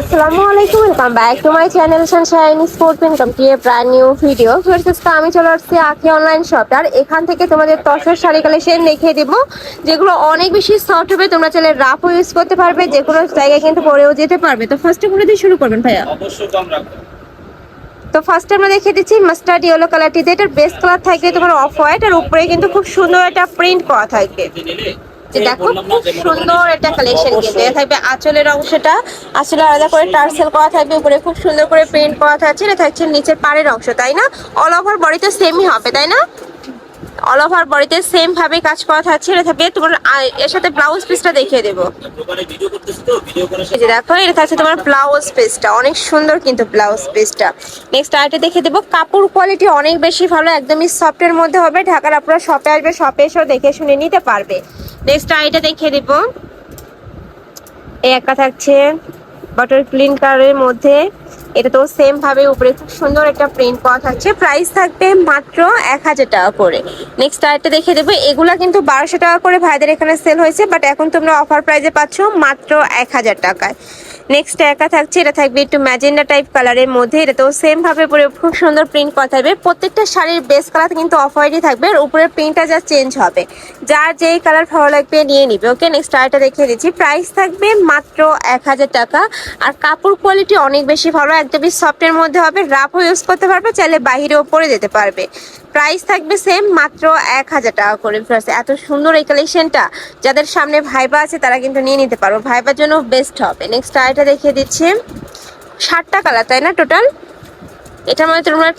আসসালামু আলাইকুম welcome back to my channel sunshine sport income কি ব্র্যান্ড নিউ ভিডিও ফার্স্ট আমি চলে আসছি আখি অনলাইন শপ আর এখান থেকে তোমাদের তসর শাড়ি কালেকশন দেখিয়ে দিব যেগুলো অনেক বেশি সফট হবে। তোমরা চাইলে রাফও ইউজ করতে পারবে যে কোনো জায়গায় কিন্তু পরেও যেতে পারবে। তো ফার্স্টে করে দিয়ে শুরু করবেন ভাইয়া। অবশ্যই কম রাখব। তো ফার্স্টে আমরা দেখিয়ে দিচ্ছি মাস্টার্ড ইয়েলো কালারটিতে এটার বেস্ট কালার থাকবে তোমার অফ হোয়াইট আর উপরে কিন্তু খুব সুন্দর একটা প্রিন্ট করা থাকবে যে দেখো খুব সুন্দর একটা কালেকশন কিন্তু। এটা থাকবে আঁচলের অংশটা। আঁচলে আলাদা করে টার্সেল করা থাকবে উপরে খুব সুন্দর করে প্রিন্ট করা থাকছে এটা থাকছে নিচের পাড়ের অংশ তাই না? অল ওভার বডিতে সেমই হবে তাই না? অল ওভার বডিতে সেম ভাবে কাজ করা থাকছে এটা থাকবে তোমার এর সাথে ব্লাউজ পিসটা দেখিয়ে দেবো। এই যে দেখো এটা থাকছে তোমার ব্লাউজ পিসটা অনেক সুন্দর কিন্তু ব্লাউজ পিসটা নেক্সট আরেকটা দেখে দেবো কাপড় কোয়ালিটি অনেক বেশি ভালো একদমই সফটের মধ্যে হবে ঢাকার আপনারা শপে আসবে শপে এসেও দেখে শুনে নিতে পারবে। নেক্সট আইটা দেখিয়ে দেবো। এই একটা থাকছে বাটার ক্লিন কালারের মধ্যে। এটা তো সেম ভাবে উপরে খুব সুন্দর একটা প্রিন্ট করা থাকছে। প্রাইস থাকবে মাত্র এক হাজার টাকা করে। নেক্সট আরেকটা দেখে দেবো। এগুলা কিন্তু বারোশো টাকা করে ভাইদের এখানে সেল হয়েছে বাট এখন তোমরা অফার প্রাইসে পাচ্ছ মাত্র এক হাজার টাকায়। নেক্সট একা থাকছে, এটা থাকবে একটু ম্যাজেন্ডা টাইপ কালারের মধ্যে। এটা তো সেম ভাবে পুরো খুব সুন্দর প্রিন্ট করা থাকবে। প্রত্যেকটা শাড়ির বেস কালার কিন্তু অফ হোয়াইটই থাকবে, আর উপরের প্রিন্টটা যা চেঞ্জ হবে। যার যেই কালার ভালো লাগবে নিয়ে নিবে ওকে নেক্সট আরেকটা দেখিয়ে দিচ্ছি। প্রাইস থাকবে মাত্র এক হাজার টাকা, আর কাপড় কোয়ালিটি অনেক বেশি ভালো একদমই সফটের মধ্যে হবে রাফও ইউজ করতে পারবে, চাইলে বাহিরেও পরে যেতে পারবে। প্রাইস থাকবে সেম মাত্র এক হাজার টাকা করে, Plus এত সুন্দর এই কালেকশনটা যাদের সামনে ভাইবা আছে, তারা কিন্তু নিয়ে নিতে পারো। ভাইবার জন্য বেস্ট হবে। নেক্সট আরেকটা দেখিয়ে দিচ্ছি। ষাটটা কালার তাই না টোটাল এটার মধ্যে তোমরা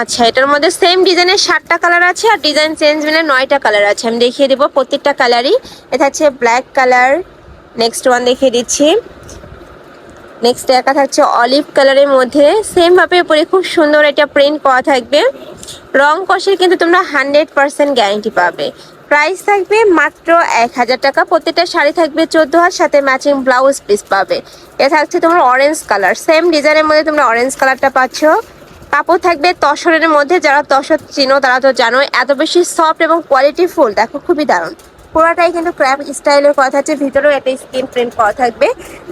আচ্ছা এটার মধ্যে সেম ডিজাইনের ষাটটা কালার আছে আর ডিজাইন চেঞ্জ মিলে নয়টা কালার আছে। আমি দেখিয়ে দেবো প্রত্যেকটা কালারই এটা হচ্ছে ব্ল্যাক কালার নেক্সট ওয়ান দেখিয়ে দিচ্ছি। নেক্সট একা থাকছে অলিভ কালারের মধ্যে। সেম ভাবে উপরে খুব সুন্দর এটা প্রিন্ট পাওয়া থাকবে। রং কষের কিন্তু তোমরা হান্ড্রেড পার্সেন্ট গ্যারেন্টি পাবে। প্রাইস থাকবে মাত্র এক হাজার টাকা। প্রত্যেকটা শাড়ি থাকবে চোদ্দ হাজার সাথে ম্যাচিং ব্লাউজ পিস পাবে। এটা থাকছে তোমার অরেঞ্জ কালার সেম ডিজাইনের মধ্যে তোমরা অরেঞ্জ কালারটা পাচ্ছ। কাপড় থাকবে তসরের মধ্যে। যারা তসর চিনো, তারা তো জানো এত বেশি সফট এবং কোয়ালিটি ফুল দেখো, খুবই দারুণ। পুরোটাই কিন্তু ক্র্যাপ স্টাইলের করা থাকছে ভিতরেও একটা স্কিন প্রিন্ট করা থাকবে।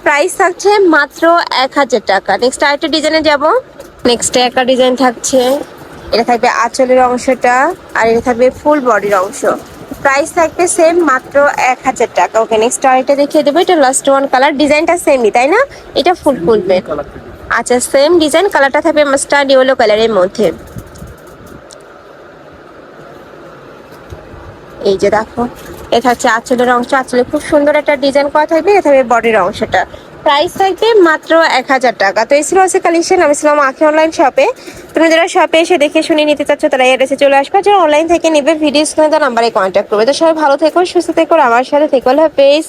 প্রাইস থাকছে মাত্র এক হাজার টাকা। নেক্সট আরেকটা ডিজাইনে যাব। নেক্সট একটা ডিজাইন থাকছে। এটা থাকবে আঁচলের অংশটা। আর এটা থাকবে ফুল বডির অংশ। প্রাইস থাকবে সেম মাত্র এক হাজার টাকা। ওকে নেক্সট আরেকটা দেখিয়ে দেবো। এটা লাস্ট ওয়ান কালার ডিজাইনটা সেমই তাই না? এটা ফুল ফুলবে আচ্ছা সেম ডিজাইন কালারটা থাকবে মাস্টার্ড ইয়েলো কালারের মধ্যে। এই যে দেখো এটা হচ্ছে আঁচলের অংশ। আঁচলে খুব সুন্দর একটা ডিজাইন করা থাকবে। এটা থাকবে বডির অংশটা। প্রাইস থাকবে মাত্র এক হাজার টাকা। তো এই ছিল হচ্ছে কালেকশন আমি ছিলাম আখি অনলাইন শপে তুমি যারা শপে এসে দেখে শুনে নিতে চাচ্ছ, তারা এড্রেসে চলে আসবে। যারা অনলাইন থেকে নেবে ভিডিও স্ক্রিনে তার নাম্বারে কন্ট্যাক্ট করবে। তো সবাই ভালো থেকো, সুস্থ থেকো আমার সাথে থেকো। পেজ